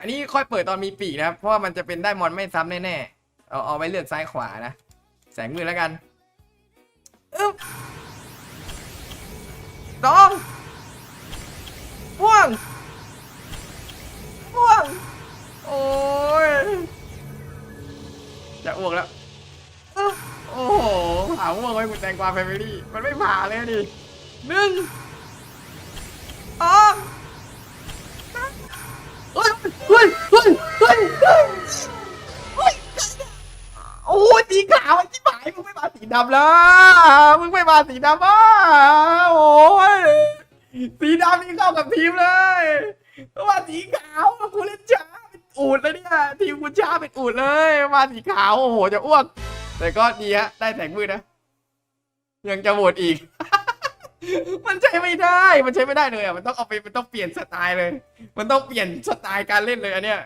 อันนี้ค่อยเปิดตอนมีปีกนะครับ เพราะว่ามันจะเป็นได้มอนไม่ซ้ำแน่ๆ เอาเอาไว้เลือกซ้ายขวานะ แสงมือแล้วกันอึ๊บสองพ่วงพ่วง โอ้ย จะอ้วกแล้วอึ๊บโอ้โหผ่าม่วงไว้คุณแตงกวาแฟมิลี่ มันไม่ผ่าเลยดิหนึ่ง เฮ้ยเฮ้ยเฮ้ยเฮ้ยเฮ้ยโอ้ยสีขาวไอ้ที่หมายมึงไม่มาสีดำแล้วมึงไม่มาสีดำอะโอ้ยสีดำนี่เข้ากับทีมเลยมาสีขาวกูเล่นช้าเป็นอูดเลยเนี่ยทีมกูช้าเป็นอูดเลยมาสีขาวโอ้โหจะอ้วกแต่ก็ดีฮะได้แสงมืดนะยังจะโหวตอีก มันใช้ไม่ได้ มันใช้ไม่ได้เลยอะ มันต้องเอาไป มันต้องเปลี่ยนสไตล์เลย มันต้องเปลี่ยนสไตล์การเล่นเลยอันเนี้ย